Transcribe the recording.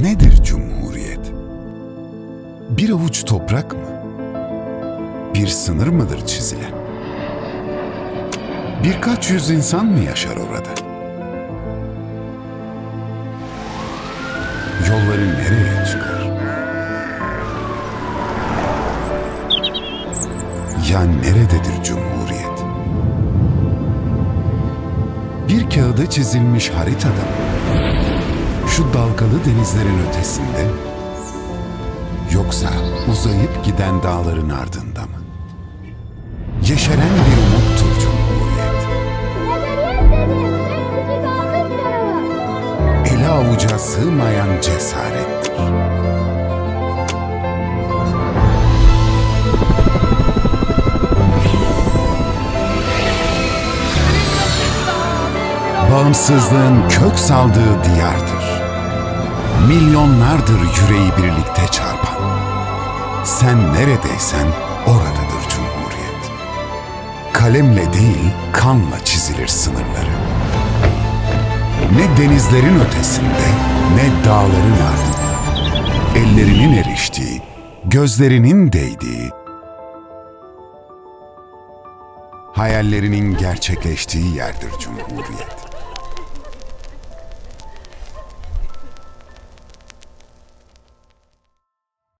Nedir Cumhuriyet? Bir avuç toprak mı? Bir sınır mıdır çizilen? Birkaç yüz insan mı yaşar orada? Yolları nereye çıkar? Ya nerededir Cumhuriyet? Bir kağıda çizilmiş haritada mı? Şu dalgalı denizlerin ötesinde? Yoksa uzayıp giden dağların ardında mı? Yeşeren bir umuttur Cumhuriyet. Ele avuca sığmayan cesarettir. Bağımsızlığın kök saldığı diyardır. Milyonlardır yüreği birlikte çarpan. Sen neredeysen oradadır Cumhuriyet. Kalemle değil, kanla çizilir sınırları. Ne denizlerin ötesinde, ne dağların ardında. Ellerinin eriştiği, gözlerinin değdiği, hayallerinin gerçekleştiği yerdir Cumhuriyet.